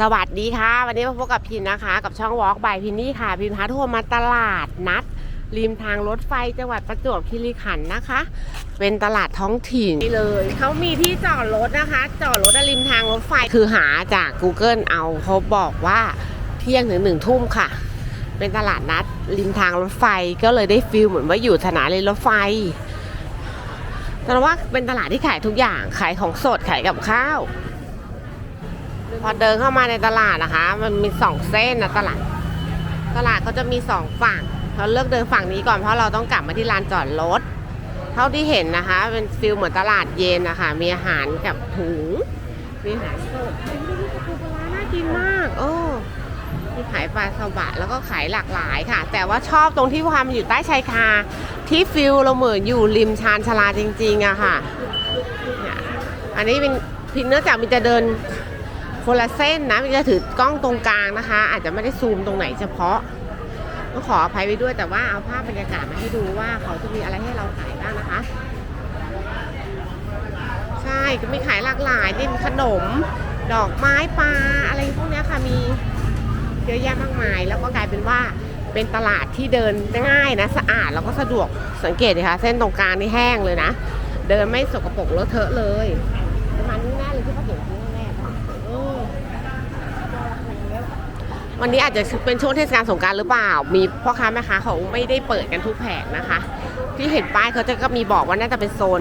สวัสดีค่ะ วันนี้มาพบกับพินนะคะ กับช่องวอล์กบายพินนี่ค่ะ พินพาทัวร์มาตลาดนัด ริมทางรถไฟจังหวัดประจวบคีรีขันธ์นะคะ เป็นตลาดท้องถิ่นเลยเขามีที่จอดรถนะคะ จอดรถริมทางรถไฟคือหาจาก Google เอาเขาบอกว่าเที่ยงถึงหนึ่งทุ่มค่ะ เป็นตลาดนัดริมทางรถไฟก็เลยได้ฟิลเหมือนว่าอยู่สถานีรถไฟ แต่ว่าเป็นตลาดที่ขายทุกอย่าง ขายของสดขายกับข้าว พอเดินเข้ามาในตลาดนะคะ มันมีสองเส้นนะตลาด ตลาดเขาจะมีสองฝั่ง เราเลือกเดินฝั่งนี้ก่อนเพราะเราต้องกลับมาที่ลานจอดรถ เท่าที่เห็นนะคะ เป็นฟิลเหมือนตลาดเย็นนะคะ มีอาหารกับถุง มีอาหารสดเป็นที่นี่ปูปลาร้าน่ากินมากโอ้มีขายปลาสบะแล้วก็ขายหลากหลายค่ะ แต่ว่าชอบตรงที่ความอยู่ใต้ชายคาที่ฟิลเราเหมือนอยู่ริมชานชาลาจริงๆอะค่ะอันนี้เป็นพินเนื่องจากมินจะเดินคนละเส้นนะมินจะถือกล้องตรงกลางนะคะ อาจจะไม่ได้ซูมตรงไหนเฉพาะต้องขออภัยไว้ด้วยแต่ว่าเอาภาพบรรยากาศมาให้ดูว่าเขาจะมีอะไรให้เราขายบ้างนะคะ ใช่ก็มีขายหลากหลายนี่ขนม ดอกไม้ปลาอะไรพวกนี้ค่ะมี เยอะแยะมากมาย แล้วก็กลายเป็นว่าเป็นตลาดที่เดินง่ายนะสะอาดแล้วก็สะดวกสังเกตดิคะเส้นตรงกลางนี่แห้งเลยนะ เดินไม่สกปรกเลอะเทอะเลยประมาณนี้แน่เลยที่เขาเห็นที่แน่วันนี้อาจจะเป็นช่วงเทศกาลสงกรารหรือเปล่า มีพ่อค้าแม่ค้าเขาไม่ได้เปิดกันทุกแผงนะคะ ที่เห็นป้ายเขาจะก็มีบอกว่าน่าจะเป็นโซน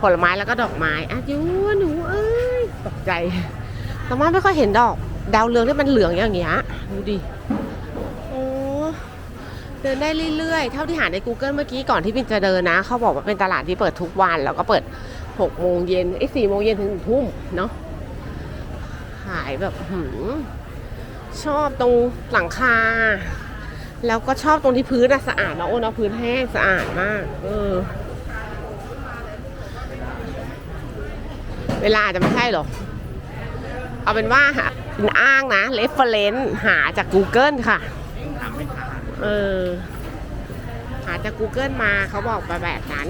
ผลไม้แล้วก็ดอกไม้อะยูหนูเอ้ยตกใจแต่ว่าไม่ค่อยเห็นดอก ดาวเรืองที่มันเหลืองอย่างเงี้ยดูดิโอ้เดินได้เรื่อยๆ เท่าที่หาใน Google เมื่อกี้ก่อนที่พินจะเดินนะ เขาบอกว่าเป็นตลาดที่เปิดทุกวัน แล้วก็เปิด6โมงเย็นไอ้สี่โมงเย็นถึงทุ่มเนาะขายแบบหืมชอบตรงหลังคา แล้วก็ชอบตรงที่พื้นอะสะอาดนะโอ้เนาะพื้นแห้งสะอาดมาก เออ เวลาอาจจะไม่ใช่หรอกเอาเป็นว่าหา เป็นอ้างนะ reference หาจาก Google ค่ะเออหาจาก Google มาเขาบอกมาแบบนั้น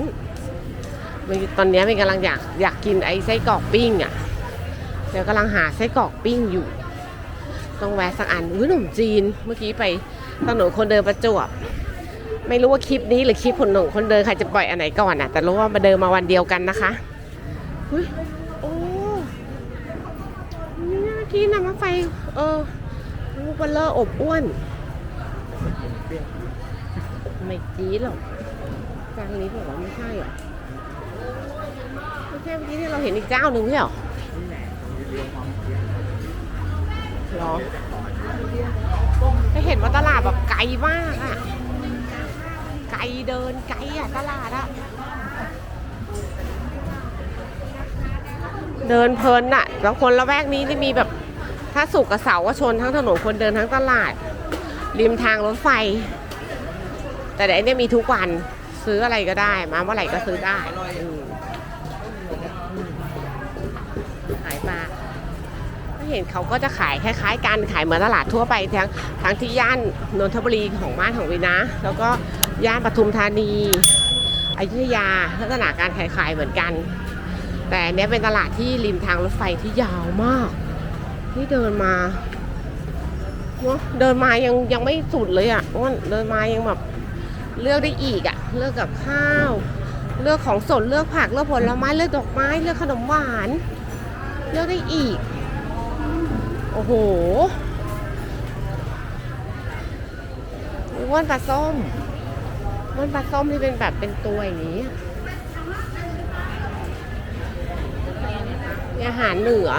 ตอนนี้มันกำลังอยากอยากกินไอ้ไส้กรอกปิ้งอะ่ะเดี๋ยวกำลังหาไส้กรอกปิ้งอยู่ ต้องแวะสักอันอุ้ยขนมจีนเมื่อกี้ไปถนนคนเดินประจวบ ไม่รู้ว่าคลิปนี้หรือคลิปคนหนุ่มคนเดินใครจะปล่อยอันไหนก่อนอะ แต่รู้ว่ามาเดินมาวันเดียวกันนะคะเฮ้ย โอ้ นี่น่ากินไฟเออลูกเบลเลอร์อบอ้วน ไม่จี๊ดหรอกจานนี้บอกว่าไม่ใช่หรอไม่ใช่เมื่อกี้ที่เราเห็นอีกเจ้าหนึ่งใช่หรอหรอให้เห็นว่าตลาดแบบไกลมากอะไกลเดินไกลอะตลาดอะเดินเพลินอะแล้วคนละแวกนี้ที่มีแบบ ถ้าสุกกับเสาก็ชนทั้งถนนคนเดินทั้งตลาด ริมทางรถไฟ แต่เดี๋ยวนี้มีทุกวันซื้ออะไรก็ได้ มาเมื่อไหร่ก็ซื้อได้อืมขายปลาก็เห็นเขาก็จะขายคล้ายๆกันขายเหมือนตลาดทั่วไปทั้งทั้งที่ย่านนนทบุรีของบ้านของวินะ แล้วก็ย่านปทุมธานีอยุธยาลักษณะการขายขายเหมือนกัน แต่เนี้ยเป็นตลาดที่ริมทางรถไฟที่ยาวมาก ที่เดินมาเนอะเดินมายังยังไม่สุดเลยอะ่ะอ้วนเดินมายังแบบเลือกได้อีกอะ่ะ เลือกกับข้าว เลือกของสดเลือกผักเลือกผลไม้เลือกดอกไม้เลือกขนมหวาน เลือกได้อีก โอ้โหอ้วนปลาส้มอ้วนปลาส้มที่เป็นแบบเป็นตัวอย่างนี้อาหารเหนือ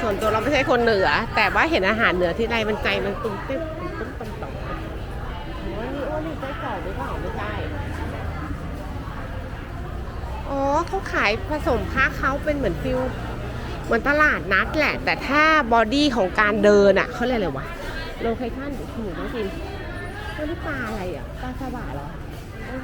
ส่วนตัวเราไม่ใช่คนเหนือ แต่ว่าเห็นอาหารเหนือที่ใดมันใจมันตุ้มเต้นตุ้มตุ้มต่อมต่อมโอ้นี่อ้วนนี่ไส้กรอกหรือเปล่าไม่ใช่อ๋อเขาขายผสมค้าเขาเป็นเหมือนฟิลเหมือนตลาดนัดแหละ แต่ถ้าบอดี้ของการเดินอะเขาเรียกอะไรวะโลเคชั่นหนูต้องกินนี่ปลาอะไรอะปลาสวะเหรอเออ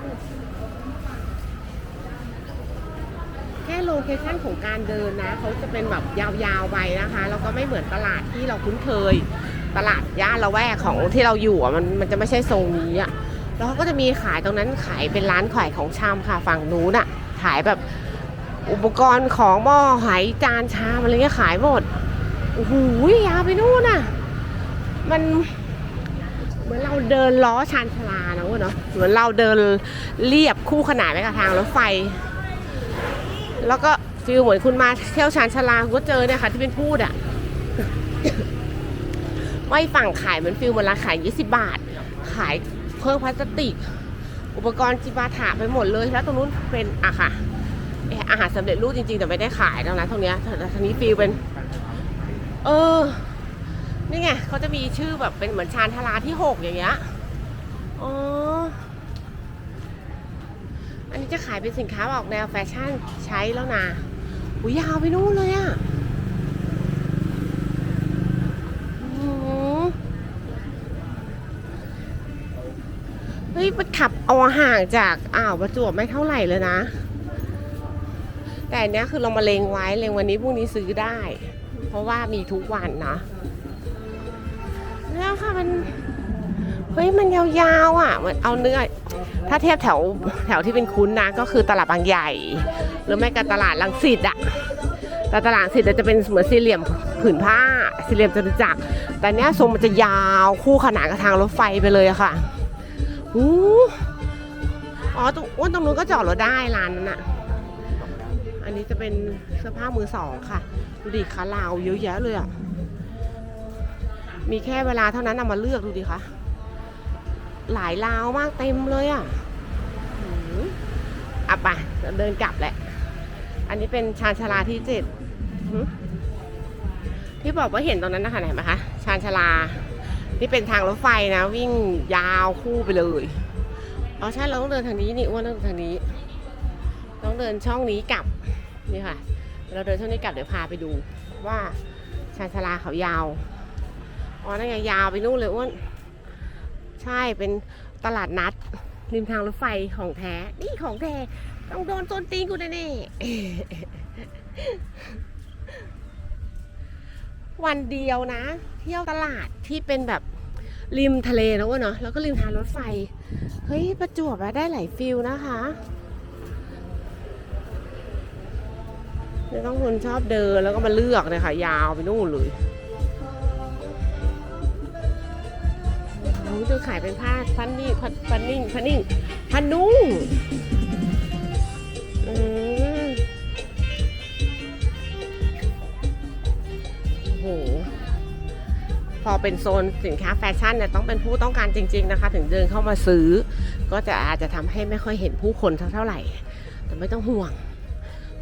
แค่โลเคชั่นของการเดินนะเขาจะเป็นแบบยาวๆไปนะคะแล้วก็ไม่เหมือนตลาดที่เราคุ้นเคย ตลาดย่านละแวกของที่เราอยู่อะมันมันจะไม่ใช่ทรงนี้อะแล้วเขาก็จะมีขายตรงนั้นขายเป็นร้านขายของชำค่ะฝั่งนู้นอะขายแบบอุปกรณ์ของหม้อไหจานชามอะไรเงี้ยขายหมดโอ้โหยาวไปนู่นน่ะ มันเหมือนเราเดินล้อชานชลานะเว้ยเนาะเหมือนเราเดินเรียบคู่ขนานไปกับทางรถไฟ แล้วก็ฟิลเหมือนคุณมาเที่ยวชานชาลาคุณก็เจอเนี่ยค่ะที่เป็นพูดอะไม่ฝั่งขายเหมือนฟิลเหมือนร้านขาย 20 บาท ขายเพิ่มพลาสติก อุปกรณ์จิปาถะไปหมดเลย แล้วตรงนู้นเป็นอะค่ะอาหารสำเร็จรูปจริงๆ แต่ไม่ได้ขายตรงนั้นตรงเนี้ยแต่ทางนี้ฟิลเป็น เออ นี่ไงเขาจะมีชื่อแบบเป็นเหมือนชานทาราที่หกอย่างเงี้ย อ๋อ อันนี้จะขายเป็นสินค้าออกแนวแฟชั่นใช้แล้วนะอุยยาวไปนู่นเลยอะ่ะเฮ้ยมันขับเอาห่างจากอ่าวประจวบไม่เท่าไหร่เลยนะ แต่อันเนี้ยคือเรามาเลงไว้เลงวันนี้พรุ่งนี้ซื้อได้ เพราะว่ามีทุกวันนะ แล้วค่ะมัน เฮ้ยมันยาวๆอะเหมือนเอาเนื้อ ถ้าเทียบแถวแถวที่เป็นคุ้นนะก็คือตลาดบางใหญ่ หรือไม่ก็ตลาดลังสิตอะแต่ตลาดสิตจะเป็นเหมือนสี่เหลี่ยมผืนผ้าสี่เหลี่ยมจตุจักรแต่เนี้ยทรงมันจะยาวคู่ขนานกับทางรถไฟไปเลยอะค่ะอู้อ๋อตรงอ้นตรงนู้นก็จอดรถได้ร้านนั้นอะอันนี้จะเป็นเสื้อผ้ามือสองค่ะดูดิคะลาวเยอะแยะเลยอะมีแค่เวลาเท่านั้นเอามาเลือกดูดิคะ หลายลาวมากเต็มเลยอะหืออะไปเราเดินกลับแหละ อันนี้เป็นชานชาลาที่เจ็ดหือที่บอกว่าเห็นตรงนั้นนะคะไหนไหมคะชานชาลาที่เป็นทางรถไฟนะ วิ่งยาวคู่ไปเลยอ๋อใช่เราต้องเดินทางนี้นี่อ้วนต้องเดินทางนี้ ต้องเดินช่องนี้กลับนี่ค่ะ เราเดินช่องนี้กลับเดี๋ยวพาไปดู ว่าชานชาลาเขายาวอ๋อนั่นไงยาวไปนู่นเลยอ้วน ใช่เป็นตลาดนัด ริมทางรถไฟของแท้ นี่ของแท้ ต้องโดนโจนตีนกูแน่ๆวันเดียวนะ เที่ยวตลาดที่เป็นแบบริมทะเลนะวะเนาะแล้วก็ริมทางรถไฟ เฮ้ย ประจวบอะได้หลายฟิลนะคะไม่ต้องคนชอบเดินแล้วก็มาเลือกเลยค่ะ ยาวไปนู่นเลย เขาจะขายเป็นผ้าพันนี่พันพันนิ่งพันนิ่งพันนุ่งอืมโอ้โห พอเป็นโซนสินค้าแฟชั่นเนี่ยต้องเป็นผู้ต้องการจริง ๆนะคะ ถึงเดินเข้ามาซื้อ ก็จะอาจจะทำให้ไม่ค่อยเห็นผู้คนเท่าไหร่ แต่ไม่ต้องห่วง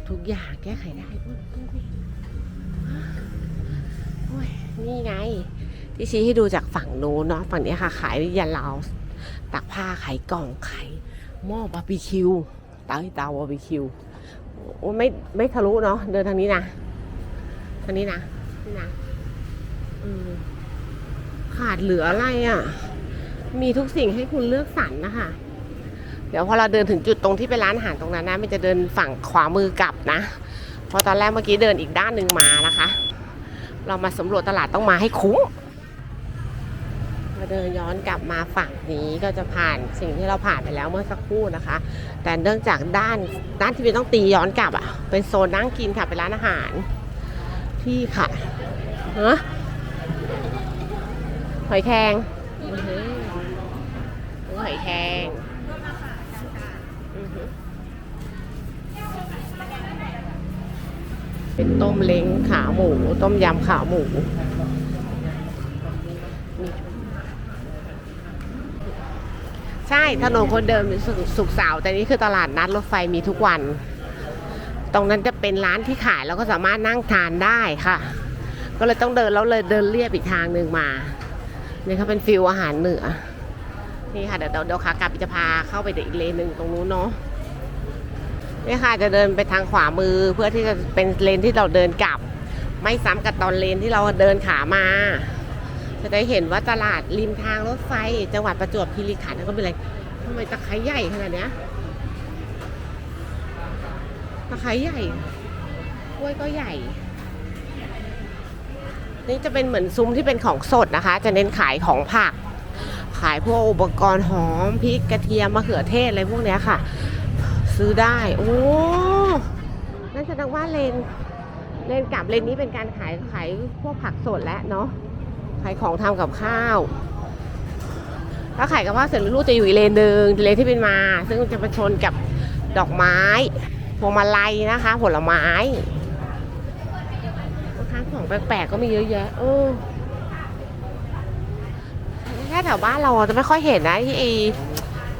ทุกอย่างแก้ไขได้นี่ไง ที่ชี้ให้ดูจากฝั่งโน้นเนาะฝั่งนี้ค่ะขายยันเราวตักผ้าขายกล่องขายหม้อบาร์บีคิวเตาเตาบาร์บีคิวโอ้ไม่ไม่ทะลุเนาะเดินทางนี้นะทางนี้นะนี่นะขาดเหลืออะไรอะ่ะ มีทุกสิ่งให้คุณเลือกสรรนะคะ เดี๋ยวพอเราเดินถึงจุดตรงที่เป็นร้านอาหารตรงนั้นนะมันจะเดินฝั่งขวามือกลับนะเพราะตอนแรกเมื่อกี้เดินอีกด้านหนึ่งมานะคะ เรามาสำรวจตลาดต้องมาให้คุ้ม เดินย้อนกลับมาฝั่งนี้ก็จะผ่านสิ่งที่เราผ่านไปแล้วเมื่อสักครู่นะคะ แต่เนื่องจากด้านด้านที่เป็นต้องตีย้อนกลับอะ เป็นโซนนั่งกินค่ะเป็นร้านอาหารที่ค่ะฮะหอยแครงอือหอยแครงเป็นต้มเล้งขาหมู ต้มยำขาหมู ใช่ถนนคนเดินสุสุกร์เสาร์แต่นี่คือตลาดนัดรถไฟมีทุกวัน ตรงนั้นจะเป็นร้านที่ขายแล้วก็สามารถนั่งทานได้ค่ะ ก็เลยต้องเดินแล้วเลยเดินเรียบอีกทางหนึ่งมานี่เขาเป็นฟิลอาหารเหนือนี่ค่ะเดี๋ยวเดี๋ยวเดี๋ยวขากลับจะพาเข้าไปอีกเลนหนึ่งตรงนู้นเนาะนี่ค่ะจะเดินไปทางขวามือเพื่อที่จะเป็นเลนที่เราเดินกลับ ไม่ซ้ำกับตอนเลนที่เราเดินขามา จะได้เห็นว่าตลาดริมทางรถไฟ จังหวัดประจวบคีรีขันธ์ก็เป็นอะไรทำไมตะไคร้ใหญ่ขนาดเนี้ยตะไคร้ใหญ่กล้วยก็ใหญ่ นี่จะเป็นเหมือนซุ้มที่เป็นของสดนะคะ จะเน้นขายของผัก ขายพวกอุปกรณ์หอมพริกกระเทียมมะเขือเทศอะไรพวกเนี้ยค่ะ ซื้อได้ โอ้นั่นแสดงว่าเลนเลนกลับเลนนี้เป็นการขายขายพวกผักสดแล้วเนาะ ขายของทำกับข้าว ถ้าขายกับข้าวเสร็จลูกจะอยู่อีเลนหนึ่งเลนที่เป็นมา ซึ่งจะมาชนกับดอกไม้พวงมาลัยนะคะ ผลไม้ร้าของแปลกๆก็มีเยอะแยะเออแค่แถวบ้านเราจะไม่ค่อยเห็นนะที่ไอ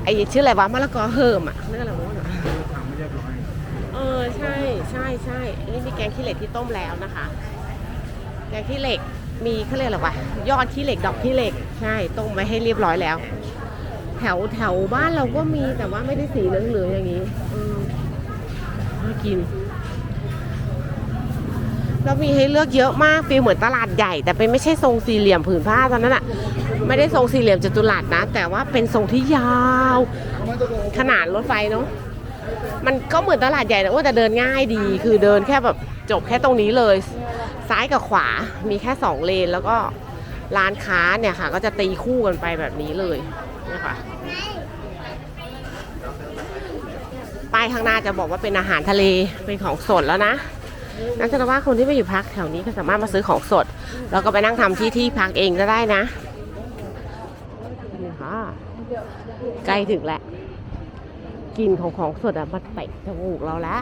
ไอชื่ออะไรวะมะละกอเฮิมอะเรื่องอะไรวะเรียบร้อเออใช่ใช่ใช่นนี้มีแกงขี้เหล็กที่ต้มแล้วนะคะ แกงขี้เหล็ก มีเขาเรียกอะไรวะยอดขี้เหล็กดอกขี้เหล็กใช่ต้มไว้ให้เรียบร้อยแล้ว แถวแถวบ้านเราก็มีแต่ว่าไม่ได้สีเหลืองๆอย่างนี้อืมน่ากินแล้วมีให้เลือกเยอะมากฟีลเหมือนตลาดใหญ่ แต่เป็นไม่ใช่ทรงสี่เหลี่ยมผืนผ้าตอนนั้นอะไม่ได้ทรงสี่เหลี่ยมจัตุรัสนะ แต่ว่าเป็นทรงที่ยาว ขนาดรถไฟเนาะมันก็เหมือนตลาดใหญ่นะว่าแต่เดินง่ายดี คือเดินแค่แบบจบแค่ตรงนี้เลย ซ้ายกับขวามีแค่สองเลนแล้วก็ร้านค้าเนี่ยค่ะ ก็จะตีคู่กันไปแบบนี้เลยนะคะป้ายข้างหน้าจะบอกว่าเป็นอาหารทะเลเป็นของสดแล้วนะนั่นแสดงว่าคนที่มาอยู่พักแถวนี้ก็สามารถมาซื้อของสด แล้วก็ไปนั่งทำที่ที่พักเองก็ได้นะนี่ค่ะใกล้ถึงแล้วกลิ่นของของสดอะมาเตะจมูกเราแล้ว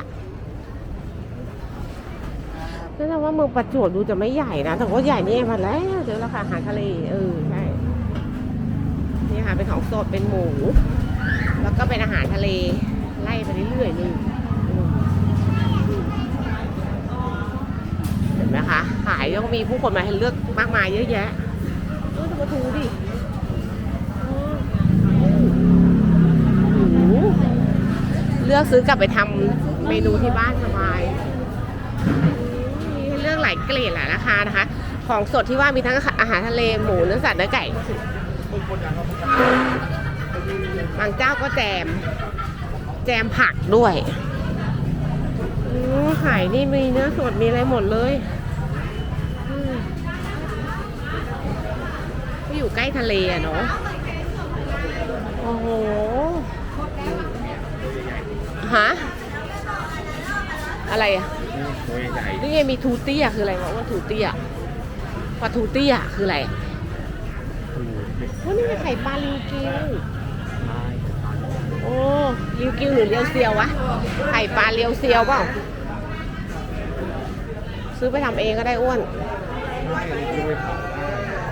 นั่นแปลว่าเมืองประจวบดูจะไม่ใหญ่นะ แต่ว่าใหญ่นี่มาแล้ว เดี๋ยวราคาอาหารทะเลเออใช่นี่ค่ะเป็นของสดเป็นหมู แล้วก็เป็นอาหารทะเลไล่ไปเรื่อยๆนี่เห็นไหมคะขายก็มีผู้คนมาให้เลือกมากมายเยอะแยะดูมทูดิเลือกซื้อกลับไปทำเมนูที่บ้านสบาย มีให้เลือกหลายเกรดหลายราคานะคะ ของสดที่ว่ามีทั้งอาหารทะเลหมูเนื้อสัตว์เนื้อไก่ บางเจ้าก็แจม แจมผักด้วยอืมขายนี่มีเนื้อสดมีอะไรหมดเลยก็อยู่ใกล้ทะเลอะเนาะ โอ้โห ฮะ อะไรอะตัวใหญ่นี่ไงมีทูเตี้ยคืออะไรวะว่าทูเตี้ยปลาทูเตี้ยคืออะไรอะถูกว่านี่ไงไข่ปลาลิวกิวโอ้ลิวกิวหรือเรียวเซียววะไข่ปลาเรียวเซียวเปล่าซื้อไปทำเองก็ได้อ้วนไม่ด้วยเขา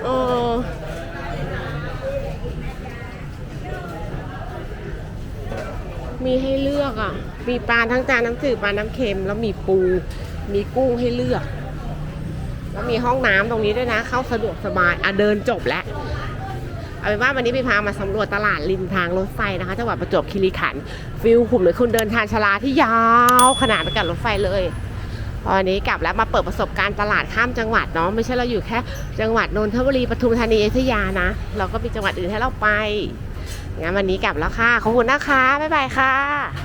เออ มีให้เลือกอะ มีปลาทั้งจานน้ำจืดปลาน้ำเค็ม แล้วมีปู มีกุ้งให้เลือก แล้วมีห้องน้ำตรงนี้ด้วยนะ เข้าสะดวกสบาย อะเดินจบแล้ว เอาเป็นว่าวันนี้พี่พามาสำรวจตลาดริมทางรถไฟนะคะจังหวัดประจวบคีรีขันธ์ฟิลขุมหรือคุณเดินทางชลาที่ยาวขนาดไปกับรถไฟเลยวันนี้กลับแล้วมาเปิดประสบการณ์ตลาดข้ามจังหวัดเนาะไม่ใช่เราอยู่แค่ จังหวัดนนทบุรีปทุมธานีอยุธยานะ เราก็มีจังหวัดอื่นให้เราไป งั้นวันนี้กลับแล้วค่ะ ขอบคุณนะคะ บ๊ายบายค่ะ